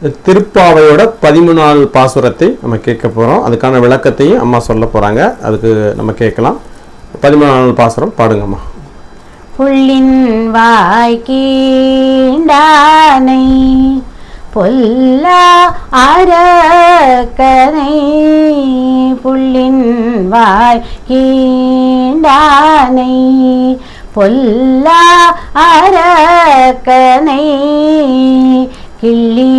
திருப்பாவையோட பதிமூணாவது பாசுரத்தை நம்ம கேட்க போகிறோம் அதுக்கான விளக்கத்தையும் அம்மா சொல்ல போகிறாங்க அதுக்கு நம்ம கேட்கலாம். பதிமூணாவது பாசுரம் பாடுங்கம்மா. புள்ளின் வாய்க்கீண்டானை பொல்லா அரக்கனை புள்ளின் வாய் கீண்டானை பொல்லா அரக்கனை கிள்ளி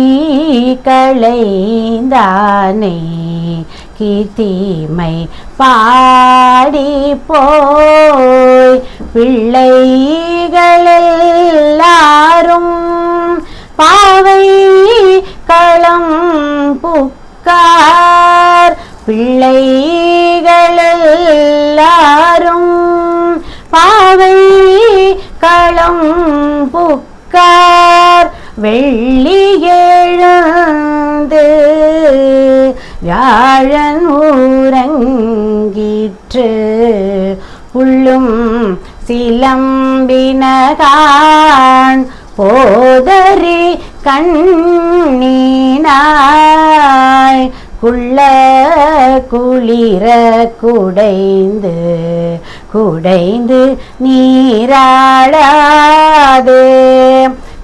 களைந்தானை கீர்த்திமை பாடி போய் பிள்ளைகளெல்லாரும் பாவை களம் புக்கார். பிள்ளைகளெல்லாரும் பாவை களம் புக்கார். வெள்ளி வியாழன் ஊரங்கிற்று உள்ளும் சிலம்பினகான் போதறி கண்ணீனாய் குள்ள குளிர குடைந்து குடைந்து நீராடாதே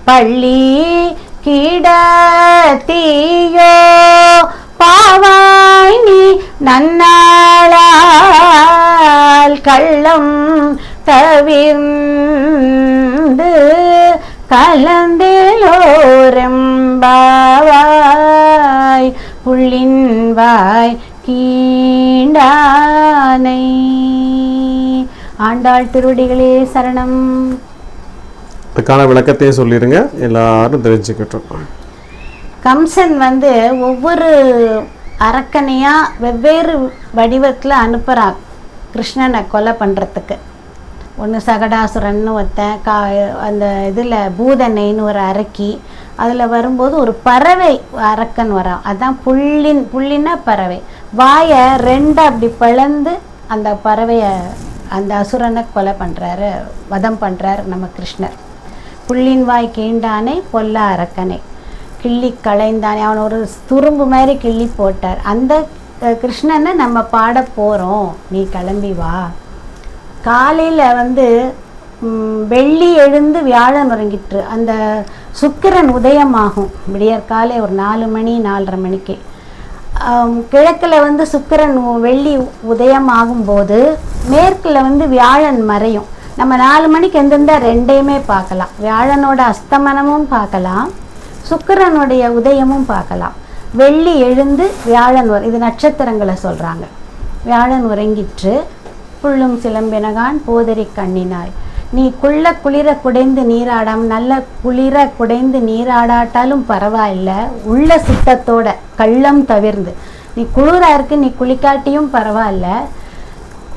பள்ளி கிடத்தியோ பாவாய் நீ நன்னாளால் கள்ளம் தவிர்ந்து கலந்தேலோரெம்பாவாய் புள்ளின் வாய் கீண்டானை. ஆண்டாள் திருவடிகளே சரணம். அதுக்கான விளக்கத்தையும் சொல்லிடுங்க எல்லாரும் தெரிஞ்சுக்கிட்டோம். கம்சன் வந்து ஒவ்வொரு அரக்கனையாக வெவ்வேறு வடிவத்தில் அனுப்புகிறான் கிருஷ்ணனை கொலை பண்ணுறதுக்கு ஒன்று சகடாசுரன்னு ஒருத்தன் கா அந்த இதில் பூதனைன்னு ஒரு அரக்கி அதில் வரும்போது ஒரு பறவை அரக்கன் வரான். அதான் புள்ளின் புள்ளின்னா பறவை. வாயை ரெண்டு அப்படி பிளந்து அந்த பறவையை அந்த அசுரனை கொலை பண்ணுறாரு வதம் பண்ணுறாரு நம்ம கிருஷ்ணர். புள்ளின் வாய் கீண்டானை பொல்ல அரக்கனை. கிள்ளி களைந்தானே. அவன் ஒரு துரும்பு மாதிரி கிள்ளி போட்டார். அந்த கிருஷ்ணனை நம்ம பாட போகிறோம் நீ கிளம்பி வா. காலையில் வந்து வெள்ளி எழுந்து வியாழன் உறங்கிட்டு அந்த சுக்கிரன் உதயமாகும். விடியற் காலை ஒரு நாலு மணி நாலரை மணிக்கு. கிழக்கில் வந்து சுக்கிரன் வெள்ளி உதயமாகும் போது மேற்கில் வந்து வியாழன் மறையும். நம்ம நாலு மணிக்கு எந்திருந்தா ரெண்டையுமே பார்க்கலாம். வியாழனோட அஸ்தமனமும் பார்க்கலாம். சுக்கரனுடைய உதயமும் பார்க்கலாம். வெள்ளி எழுந்து வியாழன் வர இது நட்சத்திரங்களை சொல்கிறாங்க வியாழன் உறங்கிற்று. புள்ளும் சிலம்பினகான் போதறி கண்ணினாய். நீ குள்ள குளிர குடைந்து நீராடாம் நல்ல குளிர குடைந்து நீராடாட்டாலும் பரவாயில்ல. உள்ள சுத்தத்தோட கள்ளம் தவிர்ந்து. நீ குளிரா இருக்கு நீ குளிக்காட்டியும் பரவாயில்ல.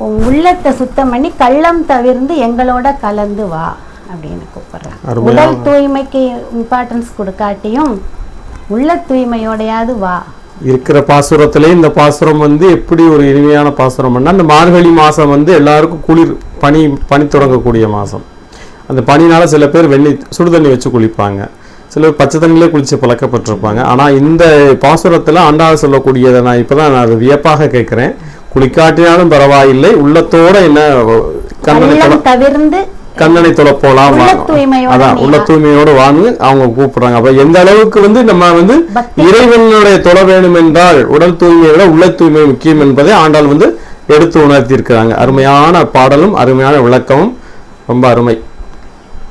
உன் உள்ளத்தை சுத்தம் பண்ணி கள்ளம் தவிர்ந்து எங்களோட கலந்து வா அப்படின்னு கூப்பிடுறாங்க. உடல் தூய்மைக்கு இம்பார்ட்டன்ஸ் கொடுக்காட்டியும் உள்ள தூய்மையோடையாவது வா. இருக்கிற பாசுரத்திலே இந்த பாசுரம் வந்து எப்படி ஒரு இனிமையான பாசுரம்னா இந்த மார்கழி மாதம் வந்து எல்லாருக்கும் குளிர் பனி பனி தொடங்கக்கூடிய மாதம் அந்த பனினால சில பேர் வெண்ணி சுடு தண்ணி வச்சு குளிப்பாங்க. சில பேர் பச்சை தண்ணியிலே குளிச்சு பழக்கப்பட்டிருப்பாங்க. ஆனால் இந்த பாசுரத்தில் ஆண்டாள் சொல்லக்கூடியதை நான் இப்போ தான் நான் அதை வியப்பாக கேட்குறேன். குளிக்காட்டினாலும் பரவாயில்லை. உள்ளத்தோட என்ன கண்ணனை தவிர்ந்து கண்ணனை தொட போலாம் அதான் உள்ள தூய்மையோடு வான்னு அவங்க கூப்பிடுறாங்க. அப்ப எந்த அளவுக்கு வந்து நம்ம வந்து இறைவனுடைய தொட வேண்டும் என்றால் உடல் தூய்மையை விட உள்ள தூய்மை முக்கியம் என்பதை ஆண்டாள் வந்து எடுத்து உணர்த்தி இருக்கிறாங்க அருமையான பாடலும் அருமையான விளக்கமும். ரொம்ப அருமை.